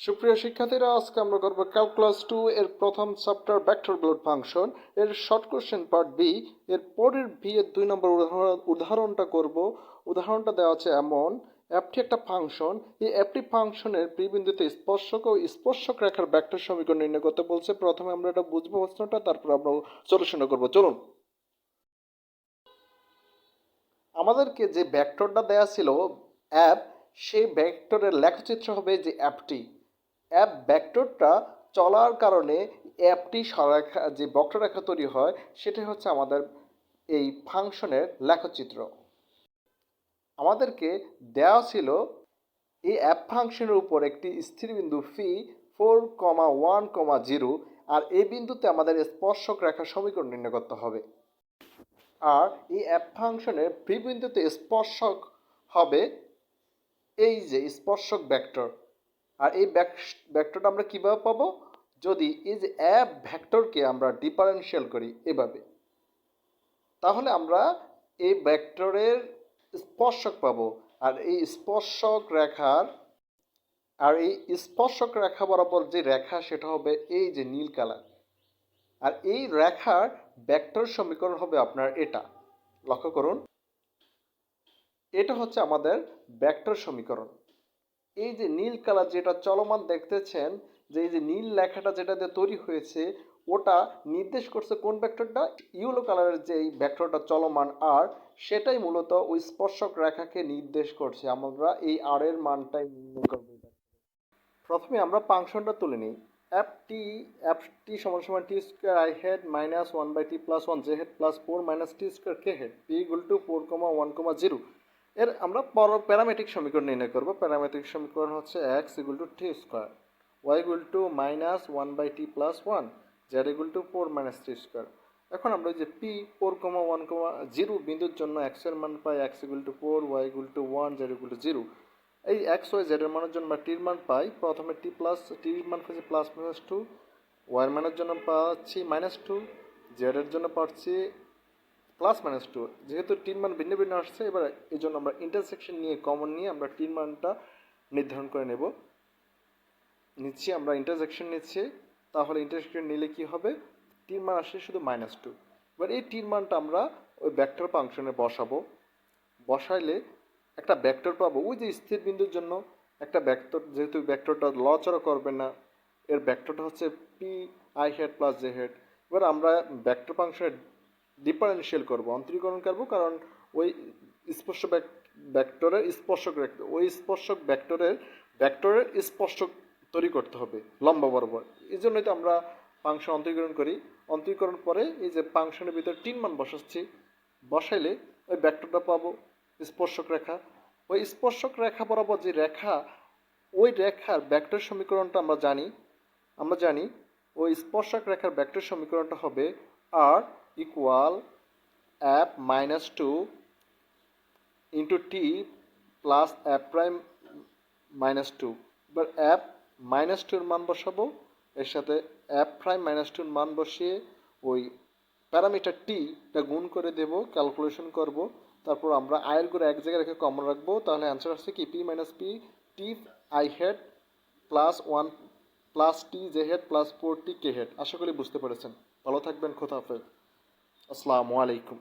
সুপ্রিয় শিক্ষার্থীরা, আজকে আমরা করব ক্যালকুলাস টু এর প্রথম চ্যাপ্টার ভেক্টর ব্লড ফাংশন এর শর্ট কোশ্চেন পার্ট বি এর পরের ভি এর দুই নম্বর উদাহরণ, উদাহরণটা করব। উদাহরণটা দেওয়া আছে এমন অ্যাপটি একটা ফাংশন এই অ্যাপটি ফাংশনের বিবিন্দুতে স্পর্শক ও স্পর্শক রেখার ভেক্টর সমীকরণ নির্ণয় করতে বলছে। প্রথমে আমরা এটা বুঝব প্রশ্নটা, তারপর আমরা সলিউশন করব। চলুন। আমাদেরকে যে ভেক্টরটা দেয়া ছিল অ্যাপ সেই ভেক্টরের লেখচিত্র হবে যে অ্যাপটি অ্যাপ ভেক্টরটা চলার কারণে অ্যাপটি সরেখা যে বক্ররেখা তৈরি হয় সেটা হচ্ছে আমাদের এই ফাংশনের লেখচিত্র। আমাদেরকে দেওয়া ছিল এই অ্যাপ ফাংশনের উপর একটি স্থির বিন্দু P four comma one comma zero আর এই বিন্দুতে আমাদের স্পর্শক রেখার সমীকরণ নির্ণয় করতে হবে। আর এই অ্যাপ ফাংশনের বিন্দুতে স্পর্শক হবে এই যে স্পর্শক ভেক্টর। আর এই ভেক্টরটা আমরা কীভাবে পাবো? যদি এই যে অ্যাপ ভেক্টরকে আমরা ডিফারেনশিয়াল করি এভাবে, তাহলে আমরা এই ভেক্টরের স্পর্শক পাবো। আর এই স্পর্শক রেখার, আর এই স্পর্শক রেখা বরাবর যে রেখা, সেটা হবে এই যে নীল কালার আর এই রেখার ভেক্টর সমীকরণ হবে আপনার এটা। লক্ষ্য করুন, এটা হচ্ছে আমাদের ভেক্টর সমীকরণ। এই যে নীল কালার যেটা চলমান দেখতেছেন, যে এই যে নীল লেখাটা যেটা দিয়ে তৈরি হয়েছে, ওটা নির্দেশ করছে কোন ভেক্টরটা ইউলো কালারের যে ভেক্টরটা চলমান আর সেটাই মূলত ওই স্পর্শক রেখাকে নির্দেশ করছে। আমরা এই আর এর মানটাই নির্ণয় করব প্রথমে আমরা ফাংশনটা তুলে নিই। এফ টি এফ টি সমান সমান T square I head minus one by T plus one J head plus four minus T square K head P equal to four comma one comma zero এর আমরা পর parametric সমীকরণ নির্ণয় করব। Parametric সমীকরণ হচ্ছে X equal to T square Y equal to minus one by T plus one Z equal to four minus T square এখন আমরা যে P four comma one comma zero বিন্দুর জন্য এক্সের মান পাই X equal to four Y equal to one Z equal to zero এই x Y Z এর মানের জন্য আমরা টির মান পাই, প্রথমে টি প্লাস টির মান পাচ্ছি প্লাস মাইনাস টু ওয়াইয়ের মানের জন্য পাচ্ছি মাইনাস টু জেড এর জন্য পাচ্ছি প্লাস মাইনাস টু যেহেতু টির মান ভিন্ন ভিন্ন আসছে, এবার এই জন্য আমরা ইন্টারসেকশন নিয়ে কমন নিয়ে আমরা টির মানটা নির্ধারণ করে নেব। নিচ্ছি, আমরা ইন্টারসেকশন নিচ্ছি, তাহলে ইন্টারসেকশন নিলে কি হবে? টির মান আসছে শুধু মাইনাস টু এবার এই টির মানটা আমরা ওই ব্যাক্টর ফাংশনে বসাবো। বসাইলে একটা ব্যাক্টর পাবো। ওই যে স্থির বিন্দুর জন্য একটা ব্যাক্টর যেহেতু ব্যাক্টরটা লচড়া করবে না, এর ব্যাক্টরটা হচ্ছে P I head plus J head এবার আমরা ব্যাক্টর ফাংশনের ডিফারেন্সিয়াল করব, অন্তরীকরণ করব, কারণ ওই স্পর্শ ব্যাক্টরের স্পর্শক ওই স্পর্শক ব্যাক্টরের ব্যাক্টরের স্পর্শক তৈরি করতে হবে, লম্বা বরাবর। এই জন্যই তো আমরা ফাংশন অন্তরীকরণ করি। অন্তরীকরণ পরে এই যে ফাংশনের ভিতরে তিন মান বসাচ্ছি, বসাইলে ওই ব্যাক্টরটা পাবো স্পর্শক রেখা। ওই স্পর্শক রেখা বরাবর যে রেখা, ওই রেখার ব্যাক্টর সমীকরণটা আমরা জানি আমরা জানি, ওই স্পর্শক রেখার ব্যাক্টর সমীকরণটা হবে R equal F minus two into T plus F prime minus two এবার অ্যাপ মাইনাস টুর মান বসাবো, এর সাথে অ্যাপ প্রাইম মাইনাস টুর মান বসিয়ে ওই প্যারামিটার টিটা গুণ করে দেব ক্যালকুলেশন করব, তারপর আমরা আয়ের করে এক জায়গায় রেখে কমন রাখব, তাহলে অ্যান্সার আসছে কি? P minus P T I head plus one plus T J head plus four T K head আশা করি বুঝতে পেরেছেন। ভালো থাকবেন, খোদা আসসালামু আলাইকুম